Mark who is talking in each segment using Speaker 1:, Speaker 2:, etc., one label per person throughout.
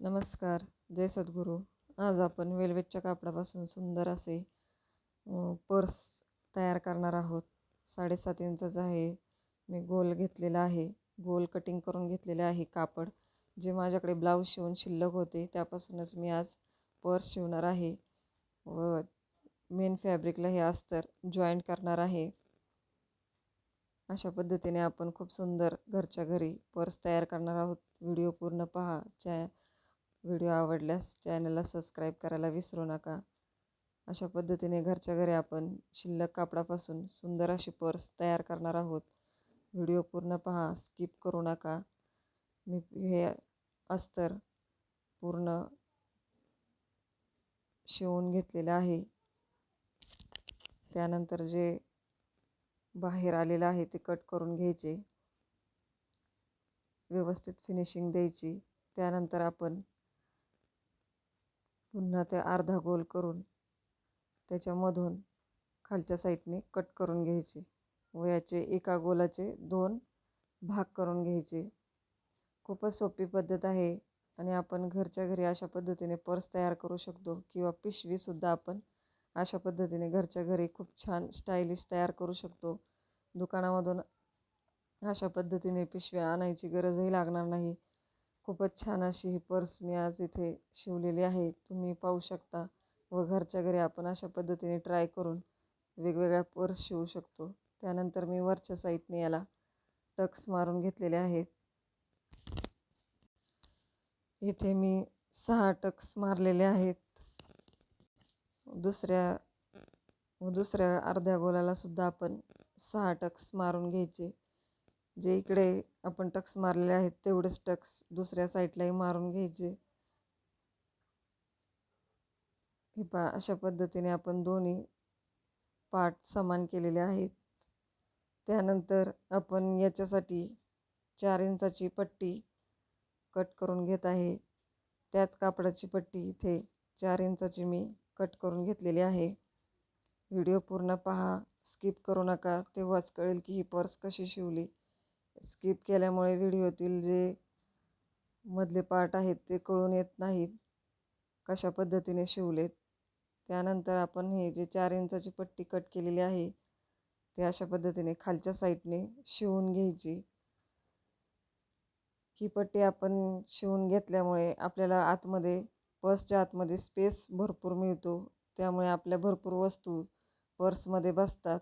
Speaker 1: नमस्कार जय सद्गुरू. आज आपण वेल्वेटच्या कापडापासून सुंदर असे पर्स तयार करणार आहोत. साडेसात इंचाचा आहे. मी गोल घेतलेला आहे. गोल कटिंग करून घेतलेले आहे कापड. जे माझ्याकडे ब्लाऊज शिवून शिल्लक होते त्यापासूनच मी आज पर्स शिवणार आहे. व मेन फॅब्रिकला हे अस्तर जॉईंट करणार आहे. अशा पद्धतीने आपण खूप सुंदर घरच्या घरी पर्स तयार करणार आहोत. व्हिडिओ पूर्ण पहा. चॅ व्हिडिओ आवडल्यास चॅनलला सबस्क्राईब करायला विसरू नका. अशा पद्धतीने घरच्या घरी आपण शिल्लक कापडापासून सुंदर अशी पर्स तयार करणार आहोत. व्हिडिओ पूर्ण पहा स्किप करू नका. मी हे अस्तर पूर्ण शिवून घेतलेलं आहे. त्यानंतर जे बाहेर आलेलं आहे ते कट करून घ्यायचे. व्यवस्थित फिनिशिंग द्यायची. त्यानंतर आपण पुन्हा ते अर्धा गोल करून त्याच्यामधून खालच्या साईडने कट करून घ्यायचे व याचे एका गोलाचे दोन भाग करून घ्यायचे. खूपच सोपी पद्धत आहे आणि आपण घरच्या घरी अशा पद्धतीने पर्स तयार करू शकतो किंवा पिशवीसुद्धा आपण अशा पद्धतीने घरच्या घरी खूप छान स्टायलिश तयार करू शकतो. दुकानामधून अशा पद्धतीने पिशव्या आणायची गरजही लागणार नाही. खूपच छान अशी ही पर्स मी आज इथे शिवलेली आहे. तुम्ही पाहू शकता व घरच्या घरी आपण अशा पद्धतीने ट्राय करून वेगवेगळ्या पर्स शिवू शकतो. त्यानंतर मी वरच्या साईडने याला टक्स मारून घेतलेले आहेत. इथे मी सहा टक्स मारलेले आहेत. दुसऱ्या दुसऱ्या अर्ध्या गोलाला सुद्धा आपण सहा टक्स मारून घ्यायचे. जे इकडे आपण टक्स मारलेले आहेत तेवढेच टक्स दुसऱ्या साईडलाही मारून घ्यायचे. हे पा अशा पद्धतीने आपण दोन्ही पार्ट समान केलेले आहेत. त्यानंतर आपण याच्यासाठी चार इंचाची पट्टी कट करून घेत आहे. त्याच कापडाची पट्टी इथे चार इंचाची मी कट करून घेतलेली आहे. व्हिडिओ पूर्ण पहा स्किप करू नका तेव्हाच कळेल की ही पर्स कशी शिवली. स्किप केल्यामुळे व्हिडिओतील जे मधले पार्ट आहेत ते कळून येत नाहीत. कशा पद्धतीने शिवलेत? त्यानंतर आपण हे जे चार इंचाची पट्टी कट केलेली आहे ते अशा पद्धतीने खालच्या साईडने शिवून घ्यायची. ही पट्टी आपण शिवून घेतल्यामुळे आपल्याला आतमध्ये पर्सच्या आतमध्ये स्पेस भरपूर मिळतो. त्यामुळे आपल्या भरपूर वस्तू पर्समध्ये बसतात.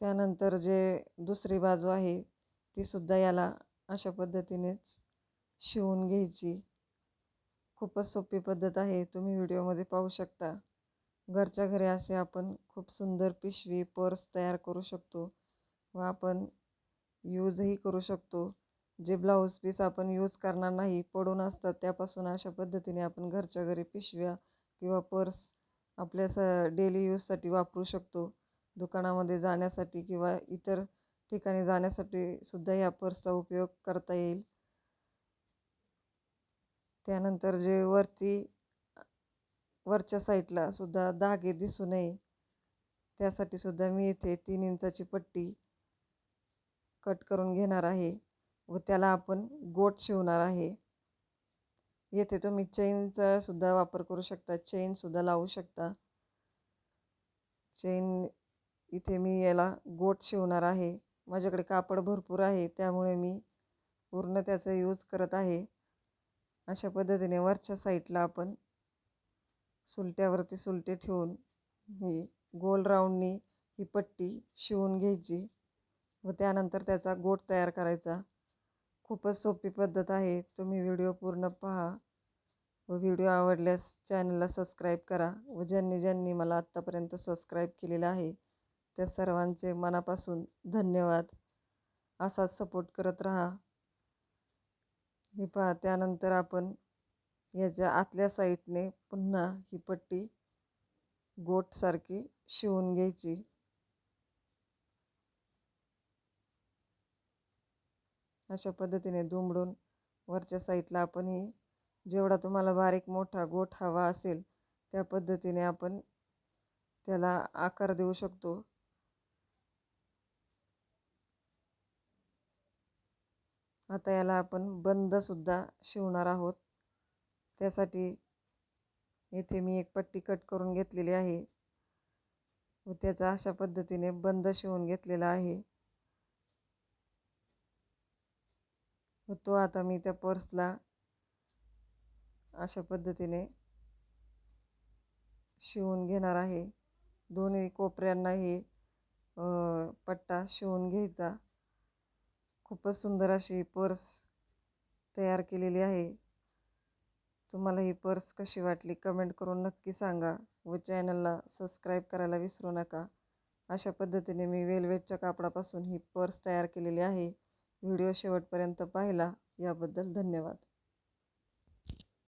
Speaker 1: त्यानंतर जे दुसरी बाजू आहे तीसुद्धा याला अशा पद्धतीनेच शिवून घ्यायची. खूपच सोपी पद्धत आहे तुम्ही व्हिडिओमध्ये पाहू शकता. घरच्या घरी असे आपण खूप सुंदर पिशवी पर्स तयार करू शकतो व आपण यूजही करू शकतो. जे ब्लाऊज पीस आपण यूज करणार नाही पडून असतात त्यापासून अशा पद्धतीने आपण घरच्या घरी पिशव्या किंवा पर्स आपल्या स डेली यूजसाठी वापरू शकतो. दुकानामध्ये जाण्यासाठी किंवा इतर ठिकाणी जाण्यासाठी सुद्धा या पर्सचा उपयोग करता येईल. त्यानंतर जे वरती वरच्या साईडला सुद्धा धागे दिसू नये त्यासाठी सुद्धा मी इथे तीन इंचाची पट्टी कट करून घेणार आहे व त्याला आपण गोट शिवणार आहे. येथे तुम्ही चेनचा सुद्धा वापर करू शकता चेनसुद्धा लावू शकता. चेन इथे मी याला गोट शिवणार आहे. माझ्याकडे कापड भरपूर आहे त्यामुळे मी पूर्ण त्याचा यूज करत आहे. अशा पद्धतीने वरच्या साईडला आपण सुलट्यावरती सुलटे ठेवून ही गोल राऊंडनी ही पट्टी शिवून घ्यायची व त्यानंतर त्याचा गोट तयार करायचा. खूपच सोपी पद्धत आहे. तुम्ही व्हिडिओ पूर्ण पहा व व्हिडिओ आवडल्यास चॅनलला सबस्क्राईब करा व ज्यांनी ज्यांनी मला आत्तापर्यंत सबस्क्राईब केलेलं आहे त्या सर्वांचे मनापासून धन्यवाद. असाच सपोर्ट करत राहा. हे पहा त्यानंतर आपण याच्या आतल्या साईडने पुन्हा ही पट्टी गोटसारखी शिवून घ्यायची. अशा पद्धतीने दुमडून वरच्या साईडला आपण ही जेवढा तुम्हाला बारीक मोठा गोठ हवा असेल त्या पद्धतीने आपण त्याला आकार देऊ शकतो. आता याला आपण बंदसुद्धा शिवणार आहोत. त्यासाठी येथे मी एक पट्टी कट करून घेतलेली आहे व त्याचा अशा पद्धतीने बंद शिवून घेतलेला आहे. व तो आता मी त्या पर्सला अशा पद्धतीने शिवून घेणार आहे. दोन्ही कोपऱ्यांनाही पट्टा शिवून घ्यायचा. खूपच सुंदर अशी पर्स तयार केलेली आहे. तुम्हाला ही पर्स कशी वाटली कमेंट करून नक्की सांगा व चॅनलला सबस्क्राईब करायला विसरू नका. अशा पद्धतीने मी वेलवेटच्या कापडापासून ही पर्स तयार केलेली आहे. व्हिडिओ शेवटपर्यंत पाहिला. याबद्दल धन्यवाद.